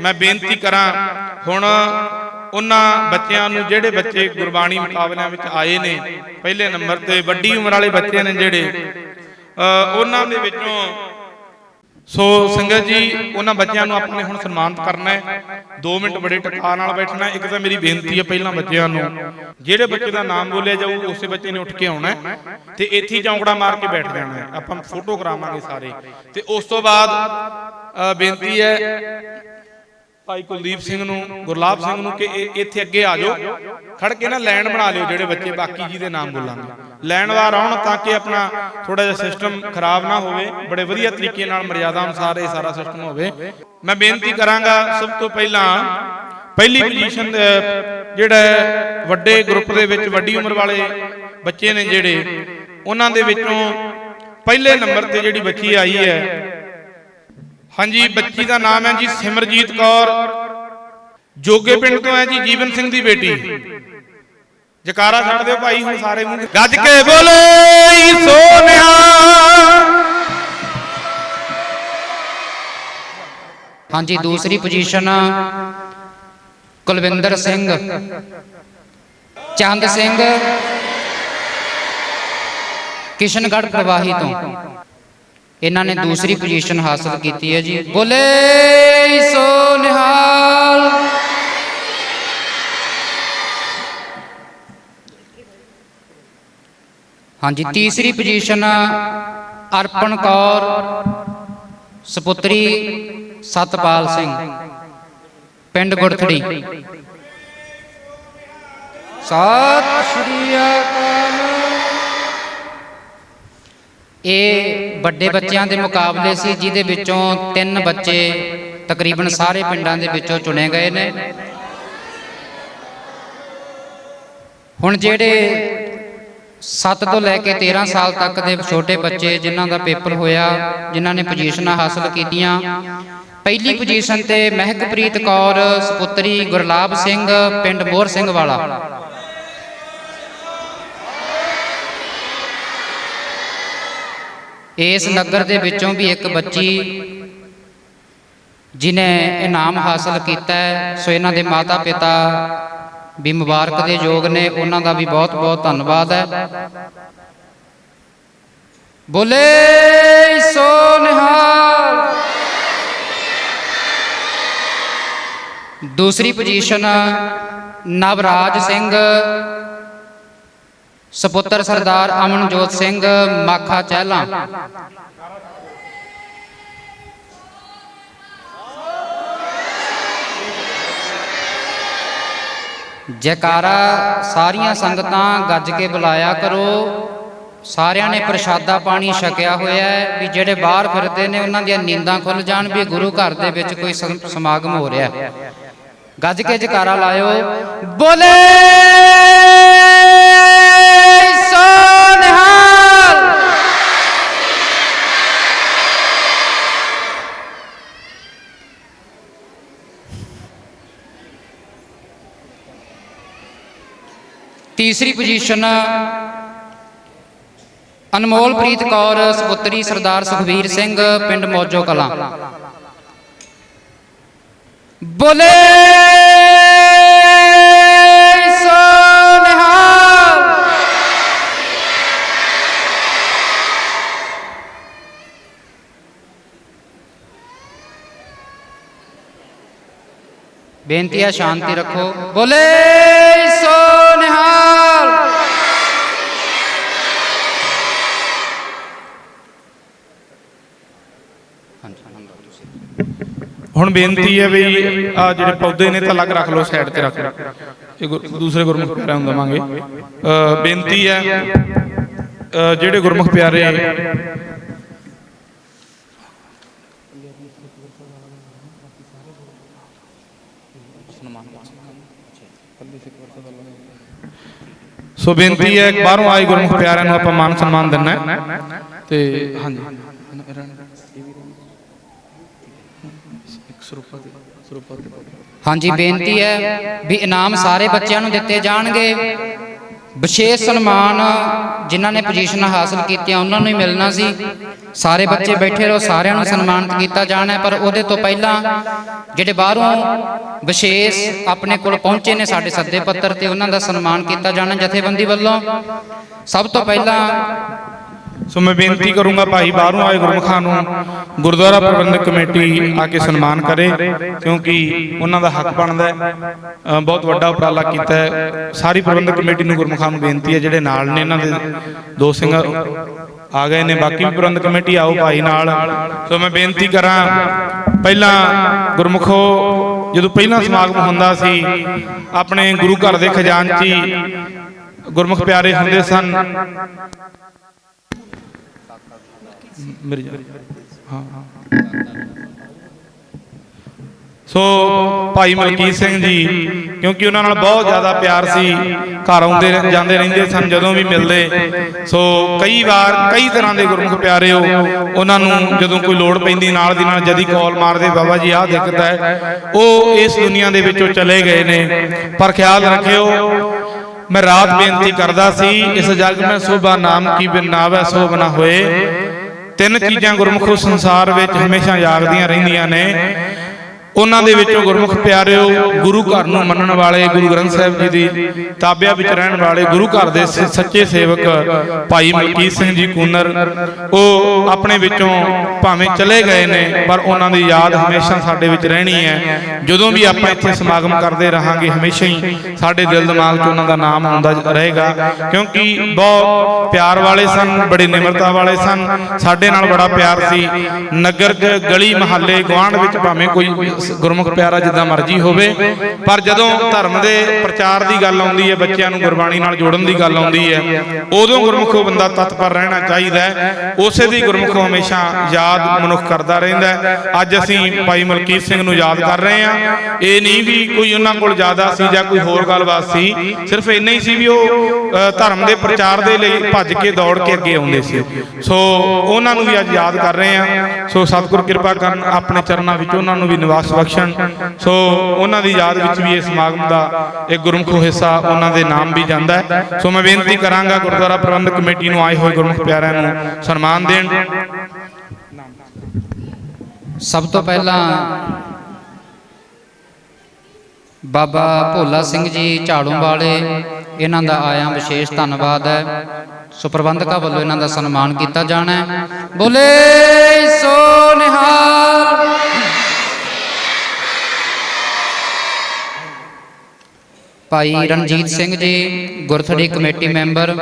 ਮੈਂ ਬੇਨਤੀ ਕਰਾਂ ਹੁਣ ਉਹਨਾਂ ਬੱਚਿਆਂ ਨੂੰ ਜਿਹੜੇ ਬੱਚੇ ਗੁਰਬਾਣੀ ਮੁਕਾਬਲਿਆਂ ਵਿੱਚ ਆਏ ਨੇ ਪਹਿਲੇ ਨੰਬਰ ਤੇ ਵੱਡੀ ਉਮਰ ਵਾਲੇ ਬੱਚੇ ਨੇ ਜਿਹੜੇ ਉਹਨਾਂ ਦੇ ਵਿੱਚੋਂ ਸੋ ਸੰਗਤ ਜੀ ਉਹਨਾਂ ਬੱਚਿਆਂ ਨੂੰ ਆਪਾਂ ਹੁਣ ਸਨਮਾਨਿਤ ਕਰਨਾ ਹੈ। 2 ਮਿੰਟ ਬੜੇ ਟਕਾ ਨਾਲ ਬੈਠਣਾ ਇੱਕ ਤਾਂ ਮੇਰੀ ਬੇਨਤੀ ਹੈ ਪਹਿਲਾਂ ਬੱਚਿਆਂ ਨੂੰ ਜਿਹੜੇ ਬੱਚੇ ਦਾ ਨਾਮ ਬੋਲਿਆ ਜਾਊ ਉਸੇ ਬੱਚੇ ਨੇ ਉੱਠ ਕੇ ਆਉਣਾ ਤੇ ਇੱਥੇ ਚੌਂਕੜਾ ਮਾਰ ਕੇ ਬੈਠ ਜਾਣਾ ਹੈ। ਆਪਾਂ ਫੋਟੋ ਕਰਾਵਾਂਗੇ ਸਾਰੇ। ਤੇ ਉਸ ਤੋਂ ਬਾਅਦ ਅ, ਬੇਨਤੀ ਹੈ ਭਾਈ ਕੁਲਦੀਪ ਸਿੰਘ ਨੂੰ ਗੁਰਲਾਬ ਸਿੰਘ ਨੂੰ ਕਿ ਇਹ ਇੱਥੇ ਅੱਗੇ ਆ ਜਾਓ। ਖੜ ਕੇ ਨਾ ਲਾਈਨ ਬਣਾ ਲਿਓ ਜਿਹੜੇ ਬੱਚੇ ਬਾਕੀ ਜੀ ਦੇ ਨਾਮ ਬੋਲਾਂਗੇ। ਲਾਈਨ ਵਾਰ ਆਉਣ ਤਾਂ ਕਿ ਆਪਣਾ ਥੋੜਾ ਜਿਹਾ ਸਿਸਟਮ ਖਰਾਬ ਨਾ ਹੋਵੇ ਬੜੇ ਵਧੀਆ ਤਰੀਕੇ ਨਾਲ ਮਰਿਆਦਾ ਅਨੁਸਾਰ ਇਹ ਸਾਰਾ ਸਿਸਟਮ ਹੋਵੇ। ਮੈਂ ਬੇਨਤੀ ਕਰਾਂਗਾ ਸਭ ਤੋਂ ਪਹਿਲਾਂ ਪਹਿਲੀ ਪੋਜੀਸ਼ਨ ਜਿਹੜਾ ਵੱਡੇ ਗਰੁੱਪ ਦੇ ਵਿੱਚ ਵੱਡੀ ਉਮਰ ਵਾਲੇ ਬੱਚੇ ਨੇ ਜਿਹੜੇ ਉਹਨਾਂ ਦੇ ਵਿੱਚੋਂ ਪਹਿਲੇ ਨੰਬਰ ਤੇ ਜਿਹੜੀ ਬੱਚੀ ਆਈ ਹੈ ਹਾਂਜੀ, ਬੱਚੀ ਦਾ ਨਾਮ ਹੈ ਜੀ ਸਿਮਰਜੀਤ ਕੌਰ। ਜੋਗੇ ਪਿੰਡ ਤੋਂ ਹੈ ਜੀ ਜੀਵਨ ਸਿੰਘ ਦੀ ਬੇਟੀ। ਜਕਾਰਾ ਛੱਡ ਦਿਓ ਭਾਈ, ਹੁਣ ਸਾਰੇ ਮੂੰਹ ਗੱਜ ਕੇ ਬੋਲੇ, ਈ ਸੋਨਿਆ। ਹਾਂਜੀ, ਦੂਸਰੀ ਪੋਜੀਸ਼ਨ ਕੁਲਵਿੰਦਰ ਸਿੰਘ। ਚੰਦ ਸਿੰਘ। ਕਿਸ਼ਨਗੜ੍ਹ ਪ੍ਰਵਾਹੀ ਤੋਂ। ਇਹਨਾਂ ਨੇ ਦੂਸਰੀ ਪੋਜੀਸ਼ਨ ਹਾਸਲ ਕੀਤੀ ਹੈ ਜੀ ਬੋਲੇ ਸੋ ਨਿਹਾਲ ਹਾਂਜੀ ਤੀਸਰੀ ਪੋਜੀਸ਼ਨ ਅਰਪਣ ਕੌਰ ਸੁਪੁੱਤਰੀ ਸਤਪਾਲ ਸਿੰਘ ਪਿੰਡ ਗੁਰਥੜੀ ਸਤਿ ਸ਼੍ਰੀ ਅਕਾਲ ਇਹ ਵੱਡੇ ਬੱਚਿਆਂ ਦੇ ਮੁਕਾਬਲੇ ਸੀ ਜਿਹਦੇ ਵਿੱਚੋਂ ਤਿੰਨ ਬੱਚੇ ਤਕਰੀਬਨ ਸਾਰੇ ਪਿੰਡਾਂ ਦੇ ਵਿੱਚੋਂ ਚੁਣੇ ਗਏ ਨੇ। ਹੁਣ ਜਿਹੜੇ 7 ਤੋਂ ਲੈ ਕੇ 13 ਸਾਲ ਤੱਕ ਦੇ ਛੋਟੇ ਬੱਚੇ ਜਿਨ੍ਹਾਂ ਦਾ ਪੇਪਰ ਹੋਇਆ ਜਿਨ੍ਹਾਂ ਨੇ ਪੋਜੀਸ਼ਨਾਂ ਹਾਸਲ ਕੀਤੀਆਂ। ਪਹਿਲੀ ਪੋਜੀਸ਼ਨ ਤੇ ਮਹਿਕਪ੍ਰੀਤ ਕੌਰ ਸੁਪੁੱਤਰੀ ਗੁਰਲਾਬ ਸਿੰਘ ਪਿੰਡ ਮੋਹਰ ਸਿੰਘ ਵਾਲਾ। ਇਸ ਨਗਰ ਦੇ ਵਿੱਚੋਂ ਵੀ ਇੱਕ ਬੱਚੀ ਜਿਨੇ ਇਨਾਮ ਹਾਸਲ ਕੀਤਾ ਸੋ ਇਹਨਾਂ ਦੇ ਮਾਤਾ ਪਿਤਾ ਵੀ ਮੁਬਾਰਕ ਦੇ ਯੋਗ ਨੇ, ਉਹਨਾਂ ਦਾ ਵੀ ਬਹੁਤ ਬਹੁਤ ਧੰਨਵਾਦ ਹੈ। ਬੋਲੇ ਸੋ ਨਿਹਾਲ। ਦੂਸਰੀ ਪੋਜੀਸ਼ਨ ਨਵਰਾਜ ਸਿੰਘ ਸਪੁੱਤਰ ਸਰਦਾਰ ਅਮਨਜੋਤ ਸਿੰਘ ਮਾਖਾ ਚਹਿਲਾ। ਜੈਕਾਰਾ, ਸਾਰੀਆਂ ਸੰਗਤਾਂ ਗੱਜ ਕੇ ਬੁਲਾਇਆ ਕਰੋ। ਸਾਰਿਆਂ ਨੇ ਪ੍ਰਸ਼ਾਦਾ ਪਾਣੀ ਛਕਿਆ ਹੋਇਆ ਹੈ ਵੀ ਜਿਹੜੇ ਬਾਹਰ ਫਿਰਦੇ ਨੇ, ਉਹਨਾਂ ਦੀਆਂ ਨੀਂਦਾਂ ਖੁੱਲ ਜਾਣ ਵੀ ਗੁਰੂ ਘਰ ਦੇ ਵਿੱਚ ਕੋਈ ਸਮਾਗਮ ਹੋ ਰਿਹਾ ਹੈ। ਗੱਜ ਕੇ ਜੈਕਾਰਾ ਲਾਇਓ। ਬੋਲੇ ਸੋ ਨਿਹਾਲ ਤੀਸਰੀ ਪੋਜੀਸ਼ਨ ਅਨਮੋਲਪ੍ਰੀਤ ਕੌਰ, ਸੁਪੁੱਤਰੀ ਸਰਦਾਰ ਸੁਖਵੀਰ ਸਿੰਘ, ਪਿੰਡ ਮੌਜੋ ਕਲਾਂ। ਬੋਲੇ ਸੋ ਬੇਨਤੀ ਹੈ ਸ਼ਾਂਤੀ ਰੱਖੋ। ਬੋਲੇ ਸੋ ਨਿਹਾਲ ਹਾਂਜੀ ਹਾਂਜੀ ਤੁਸੀਂ ਹੁਣ ਬੇਨਤੀ ਹੈ ਵੀ ਆ ਜਿਹੜੇ ਪੌਦੇ ਨੇ ਤਾਂ ਅਲੱਗ ਰੱਖ ਲਓ ਸਾਈਡ ਤੇ ਰੱਖ ਲਓ। ਇਹ ਦੂਸਰੇ ਗੁਰਮੁਖ ਪਿਆਰਿਆਂ ਨੂੰ ਦਵਾਂਗੇ। ਬੇਨਤੀ ਹੈ ਜਿਹੜੇ ਗੁਰਮੁਖ ਪਿਆਰੇ ਸੋ ਬੇਨਤੀ ਹੈ, ਬਾਹਰੋਂ ਆਏ ਗੁਰਮੁਖ ਪਿਆਰਿਆਂ ਨੂੰ ਆਪਾਂ ਮਾਨ ਸਨਮਾਨ ਦਿੰਨਾ ਤੇ ਹਾਂਜੀ ਇੱਕ ਸਰੂਪਾ ਸਰੂਪਾ ਹਾਂਜੀ ਬੇਨਤੀ ਹੈ ਵੀ ਇਨਾਮ ਸਾਰੇ ਬੱਚਿਆਂ ਨੂੰ ਦਿੱਤੇ ਜਾਣਗੇ। ਵਿਸ਼ੇਸ਼ ਸਨਮਾਨ ਜਿਨ੍ਹਾਂ ਨੇ ਪੋਜੀਸ਼ਨਾਂ ਹਾਸਲ ਕੀਤੀਆਂ ਉਹਨਾਂ ਨੂੰ ਹੀ ਮਿਲਣਾ ਸੀ। ਸਾਰੇ ਬੱਚੇ ਬੈਠੇ ਰਹੋ ਸਾਰਿਆਂ ਨੂੰ ਸਨਮਾਨਿਤ ਕੀਤਾ ਜਾਣਾ ਹੈ, ਪਰ ਉਹਦੇ ਤੋਂ ਪਹਿਲਾਂ ਜਿਹੜੇ ਬਾਹਰੋਂ ਵਿਸ਼ੇਸ਼ ਆਪਣੇ ਕੋਲ ਪਹੁੰਚੇ ਨੇ ਸਾਡੇ ਸੱਦੇ ਪੱਤਰ ਤੇ ਉਹਨਾਂ ਦਾ ਸਨਮਾਨ ਕੀਤਾ ਜਾਣਾ ਜਥੇਬੰਦੀ ਵੱਲੋਂ। ਸਭ ਤੋਂ ਪਹਿਲਾਂ ਸੋ ਮੈਂ ਬੇਨਤੀ ਕਰੂੰਗਾ ਭਾਈ ਬਾਹਰੋਂ ਆਏ ਗੁਰਮਖਾਂ ਨੂੰ, ਗੁਰਦੁਆਰਾ ਪ੍ਰਬੰਧਕ ਕਮੇਟੀ ਆ ਕੇ ਸਨਮਾਨ ਕਰੇ, ਕਿਉਂਕਿ ਉਹਨਾਂ ਦਾ ਹੱਕ ਬਣਦਾ ਹੈ। ਬਹੁਤ ਵੱਡਾ ਉਪਰਾਲਾ ਕੀਤਾ ਹੈ। ਸਾਰੀ ਪ੍ਰਬੰਧਕ ਕਮੇਟੀ ਨੂੰ ਗੁਰਮਖਾਂ ਨੂੰ ਬੇਨਤੀ ਹੈ, ਜਿਹੜੇ ਨਾਲ ਨੇ ਇਹਨਾਂ ਦੇ ਦੋ ਸਿੰਘ ਆ ਗਏ ਨੇ, ਬਾਕੀ ਵੀ ਪ੍ਰਬੰਧਕ ਕਮੇਟੀ ਆਓ ਭਾਈ ਨਾਲ। ਸੋ ਮੈਂ ਬੇਨਤੀ ਕਰਾਂ, ਪਹਿਲਾਂ ਗੁਰਮਖੋ, ਜਦੋਂ ਪਹਿਲਾਂ ਸਮਾਗਮ ਹੁੰਦਾ ਸੀ, ਆਪਣੇ ਗੁਰੂ ਘਰ ਦੇ ਖਜ਼ਾਨਚੀ ਗੁਰਮੁਖ ਪਿਆਰੇ ਹੁੰਦੇ ਸਨ। ਮੇਰੇ ਹਾਂ ਸੋ ਭਾਈ ਮਲਕੀਤ ਸਿੰਘ ਜੀ, ਕਿਉਂਕਿ ਉਹਨਾਂ ਨਾਲ ਬਹੁਤ ਜ਼ਿਆਦਾ ਪਿਆਰ ਸੀ, ਘਰ ਆਉਂਦੇ ਜਾਂਦੇ ਰਹਿੰਦੇ ਸਨ, ਜਦੋਂ ਵੀ ਮਿਲਦੇ। ਸੋ ਕਈ ਵਾਰ ਕਈ ਤਰ੍ਹਾਂ ਦੇ ਗੁਰਮੁਖ ਪਿਆਰੇ ਉਹਨਾਂ ਨੂੰ ਜਦੋਂ ਕੋਈ ਲੋੜ ਪੈਂਦੀ, ਨਾਲ ਦੀ ਨਾਲ ਜਦੀ ਕਾਲ ਮਾਰਦੇ, ਬਾਬਾ ਜੀ ਆਹ ਦਿੱਕਤ ਹੈ। ਉਹ ਇਸ ਦੁਨੀਆ ਦੇ ਵਿੱਚੋਂ ਚਲੇ ਗਏ ਨੇ। ਪਰ ਖਿਆਲ ਰੱਖਿਓ, ਮੈਂ ਰਾਤ ਬੇਨਤੀ ਕਰਦਾ ਸੀ, ਇਸ ਜਗ ਮੈਂ ਸੋਭਾ ਨਾਮ ਕੀ ਬਿਨਾਵੈ ਸੋਭ ਨਾ ਹੋਏ। ਤਿੰਨ ਚੀਜ਼ਾਂ ਗੁਰਮੁਖ ਸੰਸਾਰ ਵਿੱਚ ਹਮੇਸ਼ਾ ਜਾਗਦੀਆਂ ਰਹਿੰਦੀਆਂ ਨੇ। ਉਹਨਾਂ ਦੇ ਵਿੱਚੋਂ ਗੁਰਮੁਖ ਪਿਆਰਿਓ, ਗੁਰੂ ਘਰ ਨੂੰ ਮੰਨਣ ਵਾਲੇ ਗੁਰੂ ਗ੍ਰੰਥ ਸਾਹਿਬ ਜੀ ਦੀ, ਤਾਬਿਆ ਵਿੱਚ ਰਹਿਣ ਵਾਲੇ ਗੁਰੂ ਘਰ ਦੇ ਸੱਚੇ ਸੇਵਕ ਭਾਈ ਮਲਕੀਤ ਸਿੰਘ ਜੀ ਕੂਨਰ, ਉਹ ਆਪਣੇ ਵਿੱਚੋਂ ਭਾਵੇਂ ਚਲੇ ਗਏ ਨੇ, ਪਰ ਉਹਨਾਂ ਦੀ ਯਾਦ ਹਮੇਸ਼ਾ ਸਾਡੇ ਵਿੱਚ ਰਹਿਣੀ ਹੈ। ਜਦੋਂ ਵੀ ਆਪਾਂ ਇੱਥੇ ਸਮਾਗਮ ਕਰਦੇ ਰਹਾਂਗੇ, ਹਮੇਸ਼ਾ ਹੀ ਸਾਡੇ ਦਿਲ ਦਿਮਾਗ 'ਚ ਉਹਨਾਂ ਦਾ ਨਾਮ ਆਉਂਦਾ ਰਹੇਗਾ। ਕਿਉਂਕਿ ਬਹੁਤ ਪਿਆਰ ਵਾਲੇ ਸਨ, ਬੜੀ ਨਿਮਰਤਾ ਵਾਲੇ ਸਨ। ਸਾਡੇ ਨਾਲ ਬੜਾ ਪਿਆਰ ਸੀ। ਨਗਰ ਗ- ਗਲੀ, ਮਹੱਲੇ, ਗੁਆਂਢ ਵਿੱਚ ਭਾਵੇਂ ਕੋਈ ਗੁਰਮੁਖ ਪਿਆਰਾ ਜਿੱਦਾਂ ਮਰਜ਼ੀ ਹੋਵੇ, ਪਰ ਜਦੋਂ ਧਰਮ ਦੇ ਪ੍ਰਚਾਰ ਦੀ ਗੱਲ ਆਉਂਦੀ ਹੈ, ਬੱਚਿਆਂ ਨੂੰ ਗੁਰਬਾਣੀ ਨਾਲ ਜੋੜਨ ਦੀ ਗੱਲ ਆਉਂਦੀ ਹੈ, ਉਦੋਂ ਗੁਰਮੁਖੋ ਬੰਦਾ ਤਤਪਰ ਰਹਿਣਾ ਚਾਹੀਦਾ ਹੈ। ਉਸੇ ਦੀ ਗੁਰਮੁਖੋ ਹਮੇਸ਼ਾ ਯਾਦ ਮਨੁੱਖ ਕਰਦਾ ਰਹਿੰਦਾ ਹੈ। ਅੱਜ ਅਸੀਂ ਭਾਈ ਮਲਕੀਤ ਸਿੰਘ ਨੂੰ ਯਾਦ ਕਰ ਰਹੇ ਹਾਂ। ਇਹ ਨਹੀਂ ਵੀ ਕੋਈ ਉਹਨਾਂ ਕੋਲ ਜ਼ਿਆਦਾ ਸੀ ਜਾਂ ਕੋਈ ਹੋਰ ਗੱਲਬਾਤ ਸੀ, ਸਿਰਫ ਇੰਨਾ ਹੀ ਸੀ ਵੀ ਉਹ ਧਰਮ ਦੇ ਪ੍ਰਚਾਰ ਦੇ ਲਈ ਭੱਜ ਕੇ ਦੌੜ ਕੇ ਅੱਗੇ ਆਉਂਦੇ ਸੀ। ਸੋ ਉਹਨਾਂ ਨੂੰ ਵੀ ਅੱਜ ਯਾਦ ਕਰ ਰਹੇ ਹਾਂ। ਸੋ ਸਤਿਗੁਰ ਕਿਰਪਾ ਕਰਨ, ਆਪਣੇ ਚਰਨਾਂ ਵਿੱਚ ਉਹਨਾਂ ਨੂੰ ਵੀ ਨਿਵਾਸ ਬਖਸ਼ਣ। ਸੋ ਉਹਨਾਂ ਦੀ ਯਾਦ ਵਿੱਚ ਵੀ ਇਹ ਸਮਾਗਮ ਦਾ ਇੱਕ ਗੁਰਮੁਖ ਹਿੱਸਾ ਉਹਨਾਂ ਦੇ ਨਾਮ ਵੀ ਜਾਂਦਾ ਹੈ। ਸੋ ਮੈਂ ਬੇਨਤੀ ਕਰਾਂਗਾ ਗੁਰਦੁਆਰਾ ਪ੍ਰਬੰਧਕ ਕਮੇਟੀ ਨੂੰ ਆਏ ਹੋਏ ਗੁਰਮੁਖ ਪਿਆਰਿਆਂ ਨੂੰ ਸਨਮਾਨ ਦੇਣ। ਸਭ ਤੋਂ ਪਹਿਲਾਂ ਬਾਬਾ ਭੋਲਾ ਸਿੰਘ ਜੀ ਝਾੜੂ ਵਾਲੇ, ਇਹਨਾਂ ਦਾ ਆਇਆ ਵਿਸ਼ੇਸ਼ ਧੰਨਵਾਦ ਹੈ। ਸੋ ਪ੍ਰਬੰਧਕਾਂ ਵੱਲੋਂ ਇਹਨਾਂ ਦਾ ਸਨਮਾਨ ਕੀਤਾ ਜਾਣਾ ਹੈ। ਬੋਲੇ ਸੋ ਨਿਹਾਲ। ਭਾਈ ਰਣਜੀਤ ਸਿੰਘ ਜੀ ਗੁਰਥੜੀ ਕਮੇਟੀ ਮੈਂਬਰ,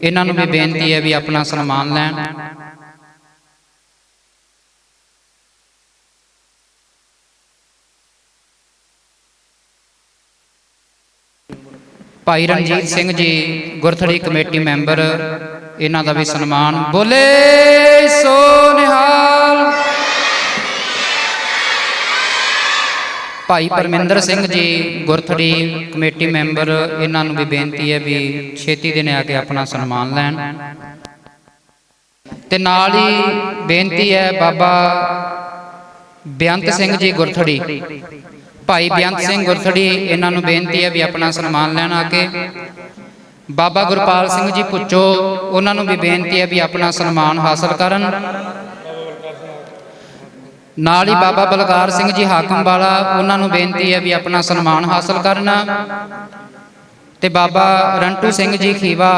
ਇਹਨਾਂ ਨੂੰ ਵੀ ਬੇਨਤੀ ਹੈ ਵੀ ਆਪਣਾ ਸਨਮਾਨ ਲੈਣ। ਭਾਈ ਰਣਜੀਤ ਸਿੰਘ ਜੀ ਗੁਰਥੜੀ ਕਮੇਟੀ ਮੈਂਬਰ, ਇਹਨਾਂ ਦਾ ਵੀ ਸਨਮਾਨ। ਬੋਲੇ ਸੋ ਨਿਹਾਲ ਭਾਈ ਪਰਮਿੰਦਰ ਸਿੰਘ ਜੀ ਗੁਰਥੜੀ ਕਮੇਟੀ ਮੈਂਬਰ ਇਹਨਾਂ ਨੂੰ ਵੀ ਬੇਨਤੀ ਹੈ ਵੀ ਛੇਤੀ ਦਿਨੇ ਆ ਕੇ ਆਪਣਾ ਸਨਮਾਨ ਲੈਣ। ਤੇ ਨਾਲ ਹੀ ਬੇਨਤੀ ਹੈ ਬਾਬਾ ਬੇਅੰਤ ਸਿੰਘ ਜੀ ਗੁਰਥੜੀ। ਭਾਈ ਬੇਅੰਤ ਸਿੰਘ ਗੁਰਥੜੀ ਇਹਨਾਂ ਨੂੰ ਬੇਨਤੀ ਹੈ ਵੀ ਆਪਣਾ ਸਨਮਾਨ ਲੈਣ ਆ ਕੇ। ਬਾਬਾ ਗੁਰਪਾਲ ਸਿੰਘ ਜੀ ਪੁੱਚੋ ਉਹਨਾਂ ਨੂੰ ਵੀ ਬੇਨਤੀ ਹੈ ਵੀ ਆਪਣਾ ਸਨਮਾਨ ਹਾਸਲ ਕਰਨ। ਨਾਲ ਹੀ ਬਾਬਾ ਬਲਕਾਰ ਸਿੰਘ ਜੀ ਹਾਕਮ ਵਾਲਾ, ਉਹਨਾਂ ਨੂੰ ਬੇਨਤੀ ਹੈ ਵੀ ਆਪਣਾ ਸਨਮਾਨ ਹਾਸਲ ਕਰਨਾ। ਤੇ ਬਾਬਾ ਰੰਟੂ ਸਿੰਘ ਜੀ ਖੀਵਾ,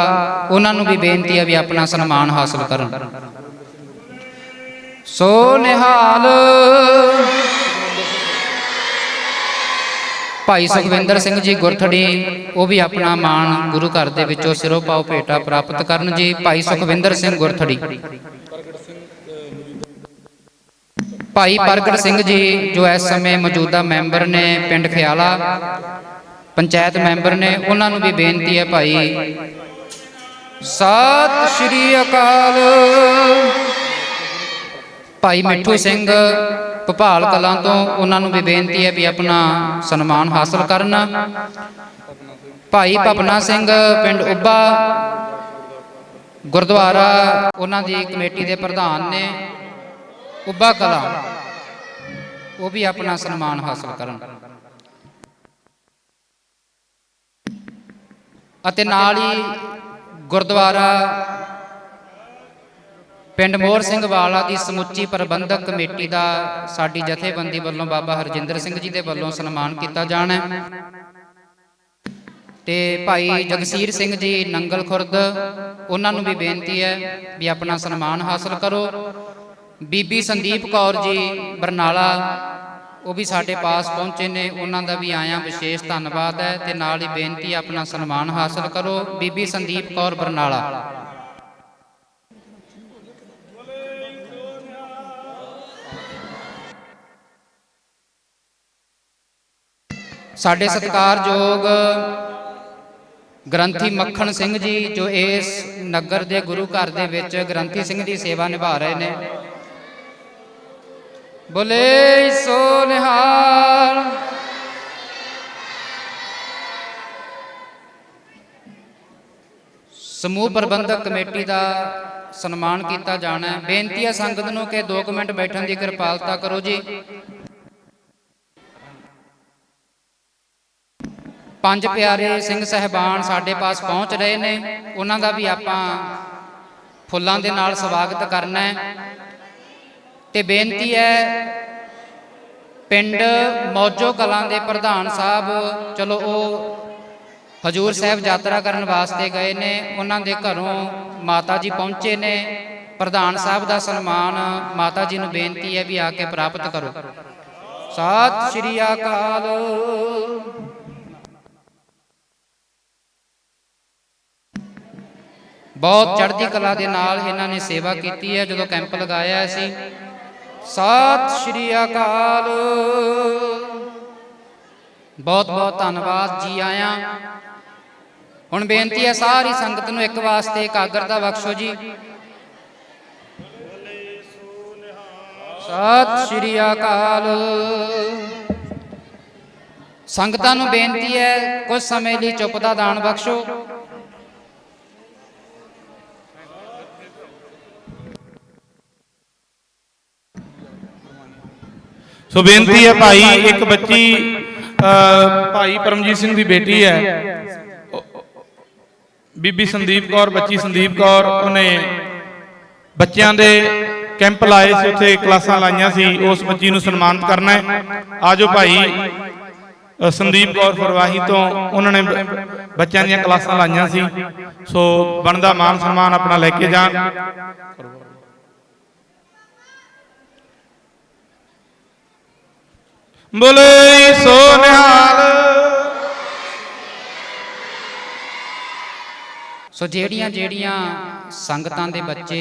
ਉਹਨਾਂ ਨੂੰ ਵੀ ਬੇਨਤੀ ਹੈ ਵੀ ਆਪਣਾ ਸਨਮਾਨ ਹਾਸਲ ਕਰਨ। ਸੋ ਨਿਹਾਲ। ਭਾਈ ਸੁਖਵਿੰਦਰ ਸਿੰਘ ਜੀ ਗੁਰਥੜੀ, ਉਹ ਵੀ ਆਪਣਾ ਮਾਣ ਗੁਰੂ ਘਰ ਦੇ ਵਿੱਚੋਂ ਸਿਰੋਂ ਪਾਉ ਭੇਟਾ ਪ੍ਰਾਪਤ ਕਰਨ ਜੀ, ਭਾਈ ਸੁਖਵਿੰਦਰ ਸਿੰਘ ਗੁਰਥੜੀ। ਭਾਈ ਪ੍ਰਗਟ ਸਿੰਘ ਜੀ ਜੋ ਇਸ ਸਮੇਂ ਮੌਜੂਦਾ ਮੈਂਬਰ ਨੇ ਪਿੰਡ ਖਿਆਲਾ ਪੰਚਾਇਤ ਮੈਂਬਰ ਨੇ ਉਹਨਾਂ ਨੂੰ ਵੀ ਬੇਨਤੀ ਹੈ ਭਾਈ। ਸਤਿ ਸ਼੍ਰੀ ਅਕਾਲ। ਭਾਈ ਮਿੱਠੂ ਸਿੰਘ ਭੋਪਾਲ ਕਲਾਂ ਤੋਂ ਉਹਨਾਂ ਨੂੰ ਵੀ ਬੇਨਤੀ ਹੈ ਵੀ ਆਪਣਾ ਸਨਮਾਨ ਹਾਸਲ ਕਰਨਾ। ਭਾਈ ਭਪਨਾ ਸਿੰਘ ਪਿੰਡ ਉੱਬਾ। ਗੁਰਦੁਆਰਾ ਉਹਨਾਂ ਦੀ ਕਮੇਟੀ ਦੇ ਪ੍ਰਧਾਨ ਨੇ। ਉੱਬਾ ਕਲਾ। ਉਹ ਵੀ ਆਪਣਾ ਸਨਮਾਨ ਹਾਸਲ ਕਰਨ। ਅਤੇ ਨਾਲ ਹੀ ਗੁਰਦੁਆਰਾ ਪਿੰਡ ਮੋਹਰ ਸਿੰਘ ਵਾਲਾ ਦੀ ਸਮੁੱਚੀ ਪ੍ਰਬੰਧਕ ਕਮੇਟੀ ਦਾ ਸਾਡੀ ਜਥੇਬੰਦੀ ਵੱਲੋਂ ਬਾਬਾ ਹਰਜਿੰਦਰ ਸਿੰਘ ਜੀ ਦੇ ਵੱਲੋਂ ਸਨਮਾਨ ਕੀਤਾ ਜਾਣਾ ਹੈ। ਤੇ ਭਾਈ ਜਗਸੀਰ ਸਿੰਘ ਜੀ ਨੰਗਲ ਖੁਰਦ, ਉਹਨਾਂ ਨੂੰ ਵੀ ਬੇਨਤੀ ਹੈ ਵੀ ਆਪਣਾ ਸਨਮਾਨ ਹਾਸਲ ਕਰੋ। ਬੀਬੀ ਸੰਦੀਪ ਕੌਰ ਜੀ ਬਰਨਾਲਾ, ਉਹ ਵੀ ਸਾਡੇ ਪਾਸ ਪਹੁੰਚੇ ਨੇ, ਉਹਨਾਂ ਦਾ ਵੀ ਆਇਆ ਵਿਸ਼ੇਸ਼ ਧੰਨਵਾਦ ਹੈ ਤੇ ਨਾਲ ਹੀ ਬੇਨਤੀ ਆਪਣਾ ਸਨਮਾਨ ਹਾਸਲ ਕਰੋ, ਬੀਬੀ ਸੰਦੀਪ ਕੌਰ ਬਰਨਾਲਾ। ਸਾਡੇ ਸਤਿਕਾਰਯੋਗ ਗ੍ਰੰਥੀ ਮੱਖਣ ਸਿੰਘ ਜੀ, ਜੋ ਇਸ ਨਗਰ ਦੇ ਗੁਰੂ ਘਰ ਦੇ ਵਿੱਚ ਗ੍ਰੰਥੀ ਸਿੰਘ ਦੀ ਸੇਵਾ ਨਿਭਾ ਰਹੇ ਨੇ ਬੋਲੇ ਸੋ ਨਿਹਾਲ ਸਮੂਹ ਪ੍ਰਬੰਧਕ ਕਮੇਟੀ ਦਾ ਸਨਮਾਨ ਕੀਤਾ ਜਾਣਾ ਹੈ। ਬੇਨਤੀ ਹੈ ਸੰਗਤ ਨੂੰ ਕਿ 2 ਮਿੰਟ ਬੈਠਣ ਦੀ ਕਿਰਪਾਲਤਾ ਕਰੋ ਜੀ। ਪੰਜ ਪਿਆਰੇ ਸਿੰਘ ਸਹਿਬਾਨ ਸਾਡੇ ਪਾਸ ਪਹੁੰਚ ਰਹੇ ਨੇ। ਉਹਨਾਂ ਦਾ ਵੀ ਆਪਾਂ ਫੁੱਲਾਂ ਦੇ ਨਾਲ ਸਵਾਗਤ ਕਰਨਾ ਹੈ। ਤੇ ਬੇਨਤੀ ਹੈ, ਪਿੰਡ ਮੌਜੋ ਕਲਾਂ ਦੇ ਪ੍ਰਧਾਨ ਸਾਹਿਬ, ਚਲੋ ਉਹ ਹਜੂਰ ਸਾਹਿਬ ਯਾਤਰਾ ਕਰਨ ਵਾਸਤੇ ਗਏ ਨੇ, ਉਹਨਾਂ ਦੇ ਘਰੋਂ ਮਾਤਾ ਜੀ ਪਹੁੰਚੇ ਨੇ। ਪ੍ਰਧਾਨ ਸਾਹਿਬ ਦਾ ਸਨਮਾਨ ਮਾਤਾ ਜੀ ਨੂੰ ਬੇਨਤੀ ਹੈ ਵੀ ਆ ਕੇ ਪ੍ਰਾਪਤ ਕਰੋ। ਸਤਿ ਸ਼੍ਰੀ ਅਕਾਲ। ਬਹੁਤ ਚੜ੍ਹਦੀ ਕਲਾ ਦੇ ਨਾਲ ਇਹਨਾਂ ਨੇ ਸੇਵਾ ਕੀਤੀ ਹੈ, ਜਦੋਂ ਕੈਂਪ ਲਗਾਇਆ ਸੀ। ਸਤਿ ਸ਼੍ਰੀ ਅਕਾਲ। ਬਹੁਤ ਬਹੁਤ ਧੰਨਵਾਦ ਜੀ ਆਇਆਂ। ਹੁਣ ਬੇਨਤੀ ਹੈ ਸਾਰੀ ਸੰਗਤ ਨੂੰ ਇੱਕ ਵਾਸਤੇ ਇਕਾਗਰਤਾ ਬਖਸ਼ੋ ਜੀ। ਸਤਿ ਸ਼੍ਰੀ ਅਕਾਲ। ਸੰਗਤਾਂ ਨੂੰ ਬੇਨਤੀ ਹੈ ਕੁਝ ਸਮੇਂ ਲਈ ਚੁੱਪ ਦਾ ਦਾਨ ਬਖਸ਼ੋ। ਸੋ ਬੇਨਤੀ ਹੈ ਭਾਈ ਇੱਕ ਬੱਚੀ ਭਾਈ ਪਰਮਜੀਤ ਸਿੰਘ ਦੀ ਬੇਟੀ ਹੈ। ਬੀਬੀ ਸੰਦੀਪ ਕੌਰ ਬੱਚੀ ਸੰਦੀਪ ਕੌਰ ਉਹਨੇ ਬੱਚਿਆਂ ਦੇ ਕੈਂਪ ਲਾਏ ਸੀ ਉੱਥੇ ਕਲਾਸਾਂ ਲਾਈਆਂ ਸੀ ਉਸ ਬੱਚੀ ਨੂੰ ਸਨਮਾਨਿਤ ਕਰਨਾ ਹੈ। ਆਜੋ ਭਾਈ ਸੰਦੀਪ ਕੌਰ ਫਰਵਾਹੀ ਤੋਂ ਉਹਨਾਂ ਨੇ ਬੱਚਿਆਂ ਦੀਆਂ ਕਲਾਸਾਂ ਲਾਈਆਂ ਸੀ। ਸੋ ਬਣਦਾ ਮਾਨ ਸਨਮਾਨ ਆਪਣਾ ਲੈ ਕੇ ਜਾਣ। ਬੋਲੇ ਸੋ ਨਿਹਾਲ ਸੋ ਜਿਹੜੀਆਂ ਜਿਹੜੀਆਂ ਸੰਗਤਾਂ ਦੇ ਬੱਚੇ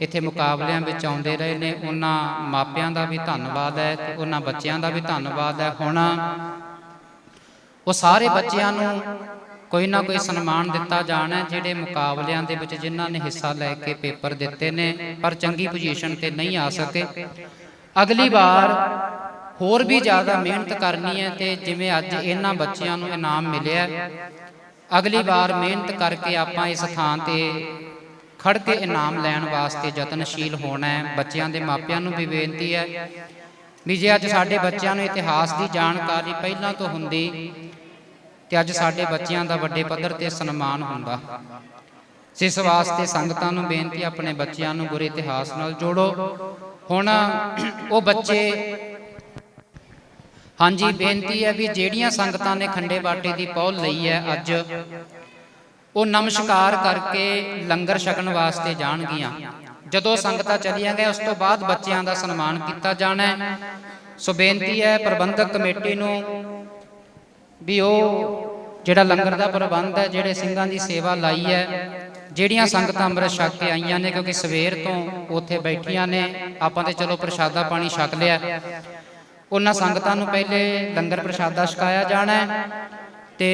ਇੱਥੇ ਮੁਕਾਬਲਿਆਂ ਵਿੱਚ ਆਉਂਦੇ ਰਹੇ ਨੇ, ਉਹਨਾਂ ਮਾਪਿਆਂ ਦਾ ਵੀ ਧੰਨਵਾਦ ਹੈ ਤੇ ਉਹਨਾਂ ਬੱਚਿਆਂ ਦਾ ਵੀ ਧੰਨਵਾਦ ਹੈ। ਹੁਣ ਉਹ ਸਾਰੇ ਬੱਚਿਆਂ ਨੂੰ ਕੋਈ ਨਾ ਕੋਈ ਸਨਮਾਨ ਦਿੱਤਾ ਜਾਣਾ ਜਿਹੜੇ ਮੁਕਾਬਲਿਆਂ ਦੇ ਵਿੱਚ ਜਿਨ੍ਹਾਂ ਨੇ ਹਿੱਸਾ ਲੈ ਕੇ ਪੇਪਰ ਦਿੱਤੇ ਨੇ, ਪਰ ਚੰਗੀ ਪੋਜੀਸ਼ਨ ਤੇ ਨਹੀਂ ਆ ਸਕੇ। ਅਗਲੀ ਵਾਰ ਹੋਰ ਵੀ ਜ਼ਿਆਦਾ ਮਿਹਨਤ ਕਰਨੀ ਹੈ ਤੇ ਜਿਵੇਂ ਅੱਜ ਇਹਨਾਂ ਬੱਚਿਆਂ ਨੂੰ ਇਨਾਮ ਮਿਲਿਆ ਅਗਲੀ ਵਾਰ ਮਿਹਨਤ ਕਰਕੇ ਆਪਾਂ ਇਸ ਥਾਂ ਤੇ ਖੜ ਕੇ ਇਨਾਮ ਲੈਣ ਵਾਸਤੇ ਯਤਨਸ਼ੀਲ ਹੋਣਾ ਹੈ। ਬੱਚਿਆਂ ਦੇ ਮਾਪਿਆਂ ਨੂੰ ਵੀ ਬੇਨਤੀ ਹੈ। ਵੀ ਜੇ ਅੱਜ ਸਾਡੇ ਬੱਚਿਆਂ ਨੂੰ ਇਤਿਹਾਸ ਦੀ ਜਾਣਕਾਰੀ ਪਹਿਲਾਂ ਤੋਂ ਹੁੰਦੀ ਤੇ ਅੱਜ ਸਾਡੇ ਬੱਚਿਆਂ ਦਾ ਵੱਡੇ ਪੱਧਰ ਤੇ ਸਨਮਾਨ ਹੁੰਦਾ। ਇਸ ਵਾਸਤੇ ਸੰਗਤਾਂ ਨੂੰ ਬੇਨਤੀ ਆਪਣੇ ਬੱਚਿਆਂ ਨੂੰ ਗੁਰੇ ਇਤਿਹਾਸ ਨਾਲ ਜੋੜੋ। ਹੁਣ ਉਹ ਬੱਚੇ ਹਾਂਜੀ ਬੇਨਤੀ ਹੈ ਵੀ ਜਿਹੜੀਆਂ ਸੰਗਤਾਂ ਨੇ ਖੰਡੇ ਬਾਟੇ ਦੀ ਪੌਲ ਲਈ ਹੈ ਅੱਜ ਉਹ ਨਮਸਕਾਰ ਕਰਕੇ ਲੰਗਰ ਛਕਣ ਵਾਸਤੇ ਜਾਣਗੀਆਂ। ਜਦੋਂ ਸੰਗਤਾਂ ਚਲੀਆਂ ਗਏ ਉਸ ਤੋਂ ਬਾਅਦ ਬੱਚਿਆਂ ਦਾ ਸਨਮਾਨ ਕੀਤਾ ਜਾਣਾ ਹੈ। ਸੋ ਬੇਨਤੀ ਹੈ ਪ੍ਰਬੰਧਕ ਕਮੇਟੀ ਨੂੰ ਵੀ ਉਹ ਜਿਹੜਾ ਲੰਗਰ ਦਾ ਪ੍ਰਬੰਧ ਹੈ ਜਿਹੜੇ ਸਿੰਘਾਂ ਦੀ ਸੇਵਾ ਲਾਈ ਹੈ ਜਿਹੜੀਆਂ ਸੰਗਤਾਂ ਅੰਮ੍ਰਿਤ ਛਕ ਕੇ ਆਈਆਂ ਨੇ ਕਿਉਂਕਿ ਸਵੇਰ ਤੋਂ ਉੱਥੇ ਬੈਠੀਆਂ ਨੇ ਆਪਾਂ ਤੇ ਚਲੋ ਪ੍ਰਸ਼ਾਦਾ ਪਾਣੀ ਛਕ ਲਿਆ। ਉਹਨਾਂ ਸੰਗਤਾਂ ਨੂੰ ਪਹਿਲੇ ਲੰਗਰ ਪ੍ਰਸ਼ਾਦਾ ਛਕਾਇਆ ਜਾਣਾ ਹੈ। ਤੇ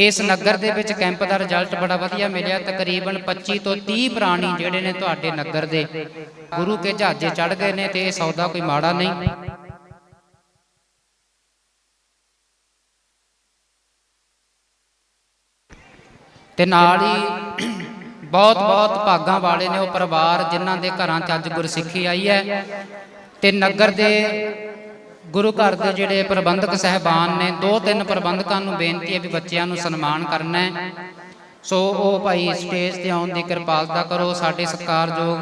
ਇਸ ਨਗਰ ਦੇ ਵਿੱਚ ਕੈਂਪ ਦਾ ਰਿਜ਼ਲਟ ਬੜਾ ਵਧੀਆ ਮਿਲਿਆ। ਤਕਰੀਬਨ 25 ਤੋਂ 30 ਪ੍ਰਾਣੀ ਜਿਹੜੇ ਨੇ ਤੁਹਾਡੇ ਨਗਰ ਦੇ ਗੁਰੂ ਕੇ ਜਹਾਜ਼ੇ ਚੜ ਗਏ ਨੇ ਤੇ ਇਹ ਸੌਦਾ ਕੋਈ ਮਾੜਾ ਨਹੀਂ। ਤੇ ਨਾਲ ਹੀ ਬਹੁਤ ਬਹੁਤ ਭਾਗਾਂ ਵਾਲੇ ਨੇ ਉਹ ਪਰਿਵਾਰ ਜਿਨ੍ਹਾਂ ਦੇ ਘਰਾਂ 'ਚ ਅੱਜ ਗੁਰਸਿੱਖੀ ਆਈ ਹੈ। ਤੇ ਨਗਰ ਦੇ ਗੁਰੂ ਘਰ ਦੇ ਜਿਹੜੇ ਪ੍ਰਬੰਧਕ ਸਹਿਬਾਨ ਨੇ ਦੋ ਤਿੰਨ ਪ੍ਰਬੰਧਕਾਂ ਨੂੰ ਬੇਨਤੀ ਹੈ ਵੀ ਬੱਚਿਆਂ ਨੂੰ ਸਨਮਾਨ ਕਰਨਾ ਹੈ। ਸੋ ਉਹ ਭਾਈ ਸਟੇਜ ਤੇ ਆਉਣ ਦੀ ਕਿਰਪਾਲਤਾ ਕਰੋ ਸਾਡੇ ਸਤਿਕਾਰਯੋਗ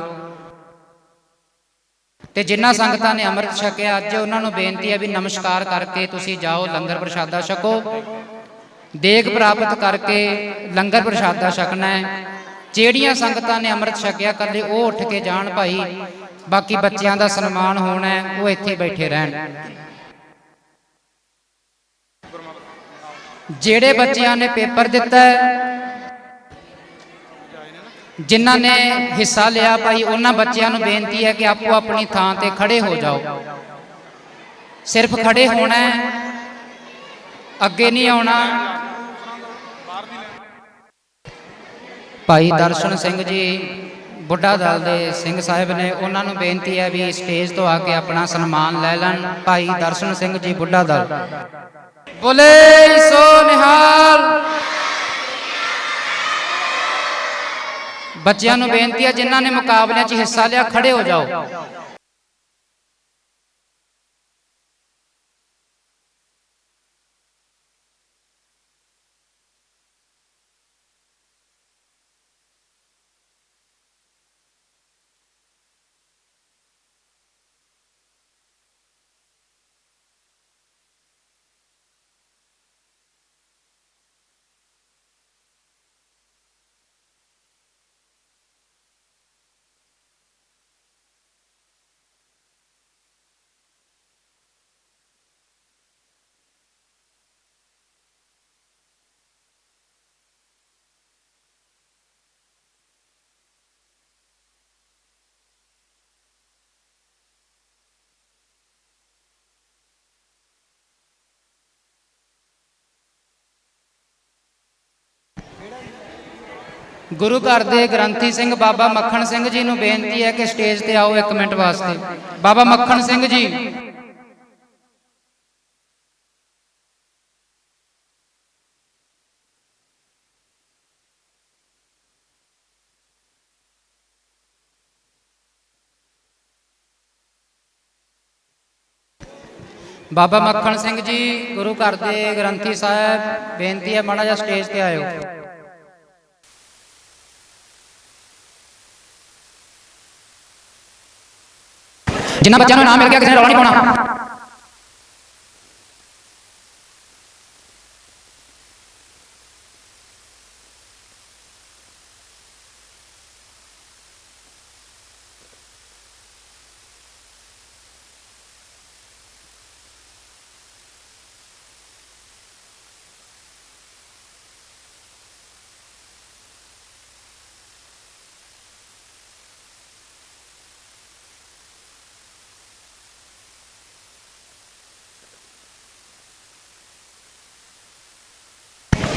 ਤੇ ਜਿਨ੍ਹਾਂ ਸੰਗਤਾਂ ਨੇ ਅੰਮ੍ਰਿਤ ਛਕਿਆ ਅੱਜ ਉਹਨਾਂ ਨੂੰ ਬੇਨਤੀ ਹੈ ਵੀ ਨਮਸਕਾਰ ਕਰਕੇ ਤੁਸੀਂ ਜਾਓ ਲੰਗਰ ਪ੍ਰਸ਼ਾਦਾ ਛਕੋ। ਦੇਗ ਪ੍ਰਾਪਤ ਕਰਕੇ ਲੰਗਰ ਪ੍ਰਸ਼ਾਦਾ ਛਕਣਾ ਹੈ। ਜਿਹੜੀਆਂ ਸੰਗਤਾਂ ਨੇ ਅੰਮ੍ਰਿਤ ਛਕਿਆ ਕੱਲੇ ਉਹ ਉੱਠ ਕੇ ਜਾਣ ਭਾਈ। ਬਾਕੀ ਬੱਚਿਆਂ ਦਾ ਸਨਮਾਨ ਹੋਣਾ ਹੈ, ਉਹ ਇੱਥੇ ਬੈਠੇ ਰਹਿਣ। ਜਿਹੜੇ ਬੱਚਿਆਂ ਨੇ ਪੇਪਰ ਦਿੱਤਾ ਹੈ, ਜਿਨ੍ਹਾਂ ਨੇ ਹਿੱਸਾ ਲਿਆ ਭਾਈ, ਉਹਨਾਂ ਬੱਚਿਆਂ ਨੂੰ ਬੇਨਤੀ ਹੈ ਕਿ ਆਪੋ ਆਪਣੀ ਥਾਂ ਤੇ ਖੜੇ ਹੋ ਜਾਓ। ਸਿਰਫ ਖੜੇ ਹੋਣਾ ਅੱਗੇ ਨਹੀਂ ਆਉਣਾ। ਭਾਈ ਦਰਸ਼ਨ ਸਿੰਘ ਜੀ ਬੁੱਢਾ ਦਲ ਦੇ ਸਿੰਘ ਸਾਹਿਬ ਨੇ ਉਹਨਾਂ ਨੂੰ ਬੇਨਤੀ ਹੈ ਵੀ ਸਟੇਜ ਤੋਂ ਆ ਕੇ ਆਪਣਾ ਸਨਮਾਨ ਲੈ ਲੈਣ, ਭਾਈ ਦਰਸ਼ਨ ਸਿੰਘ ਜੀ ਬੁੱਢਾ ਦਲ। ਬੋਲੇ ਸੋ ਨਿਹਾਲ। ਬੱਚਿਆਂ ਨੂੰ ਬੇਨਤੀ ਹੈ ਜਿਨ੍ਹਾਂ ਨੇ ਮੁਕਾਬਲਿਆਂ 'ਚ ਹਿੱਸਾ ਲਿਆ, ਖੜੇ ਹੋ ਜਾਓ। ਗੁਰੂ ਘਰ ਦੇ ਗ੍ਰੰਥੀ ਸਿੰਘ ਬਾਬਾ ਮੱਖਣ ਸਿੰਘ ਜੀ ਨੂੰ ਬੇਨਤੀ ਹੈ ਕਿ ਸਟੇਜ ਤੇ ਆਓ 1 ਮਿੰਟ ਵਾਸਤੇ। ਬਾਬਾ ਮੱਖਣ ਸਿੰਘ ਜੀ। ਬਾਬਾ ਮੱਖਣ ਸਿੰਘ ਜੀ, ਗੁਰੂ ਘਰ ਦੇ ਗ੍ਰੰਥੀ ਸਾਹਿਬ, ਬੇਨਤੀ ਹੈ ਮਾੜਾ ਜਿਹਾ ਸਟੇਜ ਤੇ ਆਇਓ। చిన్న బచ్చాను నా మీద రవాణి పోనా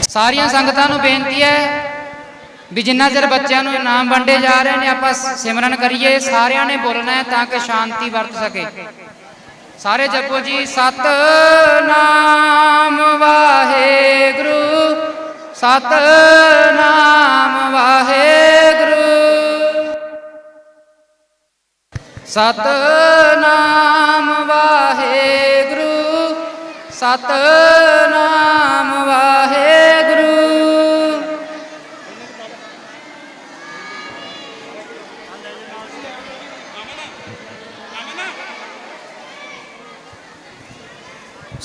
ਸਾਰੀਆਂ ਸੰਗਤਾਂ ਨੂੰ ਬੇਨਤੀ ਹੈ ਵੀ ਜਿੰਨਾ ਚਿਰ ਬੱਚਿਆਂ ਨੂੰ ਇਨਾਮ ਵੰਡੇ ਜਾ ਰਹੇ ਨੇ ਆਪਾਂ ਸਿਮਰਨ ਕਰੀਏ ਸਾਰਿਆਂ ਨੇ ਬੋਲਣਾ ਹੈ ਤਾਂ ਕਿ ਸ਼ਾਂਤੀ ਵਰਤ ਸਕੇ। ਸਾਰੇ ਜਪੋ ਜੀ ਸਤਨਾਮ ਵਾਹਿਗੁਰੂ ਸਤਨਾਮ ਵਾਹਿਗੁਰੂ। ਸਤਨਾਮ ਵਾਹਿਗੁਰੂ ਸਤਨਾਮ ਵਾਹਿਗੁਰੂ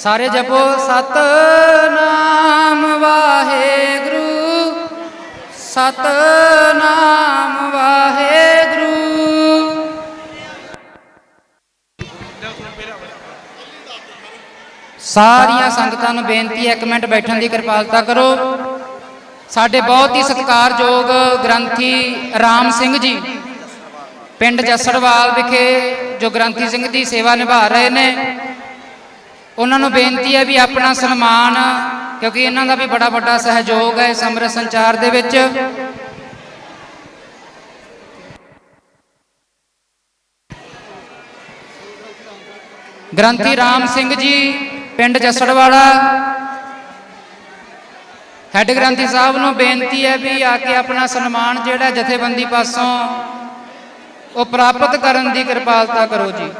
ਸਾਰੇ ਜਪੋ ਸਤਨਾਮ ਵਾਹਿਗੁਰੂ। ਸਤਨਾਮ ਵਾਹਿਗੁਰੂ। ਸਾਰੀਆਂ ਸੰਗਤਾਂ ਨੂੰ ਬੇਨਤੀ ਹੈ ਇੱਕ ਮਿੰਟ ਬੈਠਣ ਦੀ ਕਿਰਪਾਲਤਾ ਕਰੋ। ਸਾਡੇ ਬਹੁਤ ਹੀ ਸਤਿਕਾਰਯੋਗ ਗ੍ਰੰਥੀ ਰਾਮ ਸਿੰਘ ਜੀ ਪਿੰਡ ਜਸੜਵਾਲ ਵਿਖੇ ਜੋ ਗ੍ਰੰਥੀ ਸਿੰਘ ਦੀ ਸੇਵਾ ਨਿਭਾ ਰਹੇ ਨੇ। ਉਹਨਾਂ ਨੂੰ ਬੇਨਤੀ ਹੈ ਵੀ ਆਪਣਾ ਸਨਮਾਨ ਕਿਉਂਕਿ ਇਹਨਾਂ ਦਾ ਵੀ ਬੜਾ ਵੱਡਾ ਸਹਿਯੋਗ ਹੈ ਇਸ ਅੰਮ੍ਰਿਤ ਸੰਚਾਰ ਦੇ ਵਿੱਚ। ਗ੍ਰੰਥੀ ਰਾਮ ਸਿੰਘ ਜੀ ਪਿੰਡ ਜਸੜਵਾੜਾ ਹੈੱਡ ਗ੍ਰੰਥੀ ਸਾਹਿਬ ਨੂੰ ਬੇਨਤੀ ਹੈ ਵੀ ਆ ਕੇ ਆਪਣਾ ਸਨਮਾਨ ਜਿਹੜਾ ਜਥੇਬੰਦੀ ਪਾਸੋਂ ਉਹ ਪ੍ਰਾਪਤ ਕਰਨ ਦੀ ਕਿਰਪਾਲਤਾ ਕਰੋ ਜੀ।